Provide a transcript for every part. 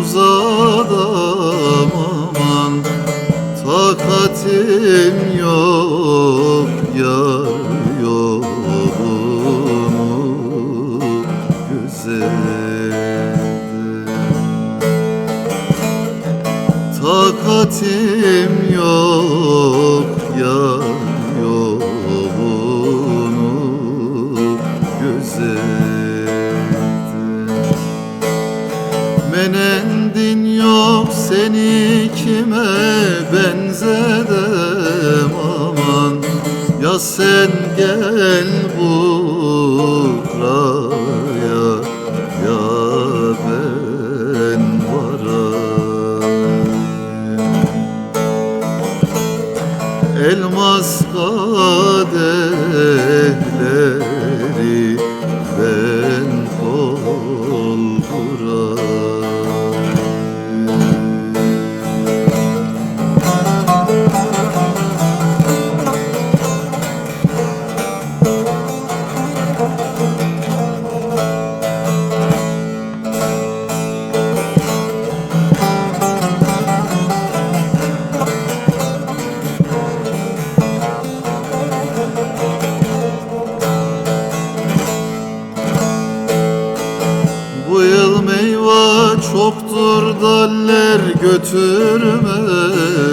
uzadam aman Takatim yok yar yolumu güzel Takatim yok yar Seni kime benzedem aman? Ya sen gel buraya Ya ben varayım. Elmas kader meyve çoktur daller götürme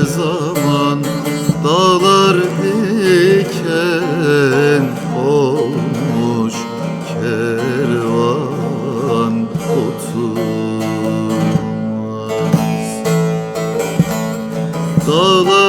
zaman Dağlar diken olmuş kervan oturmaz. Dağlar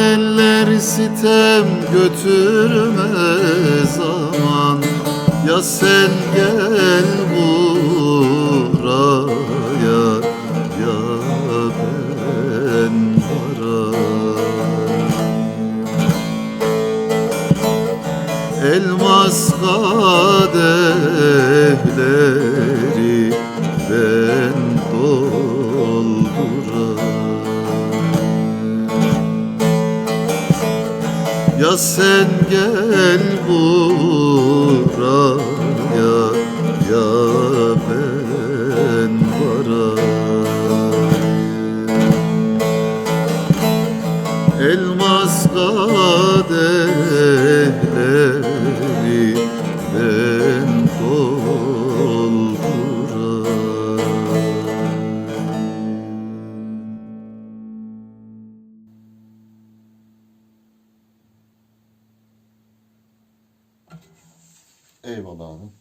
derler sitem götürme zaman Ya sen gel buraya ya ben varayım. Elmas kadehleri Ya sen gel buraya ya ben varayım. Elmas kadehleri Eyvallah abi.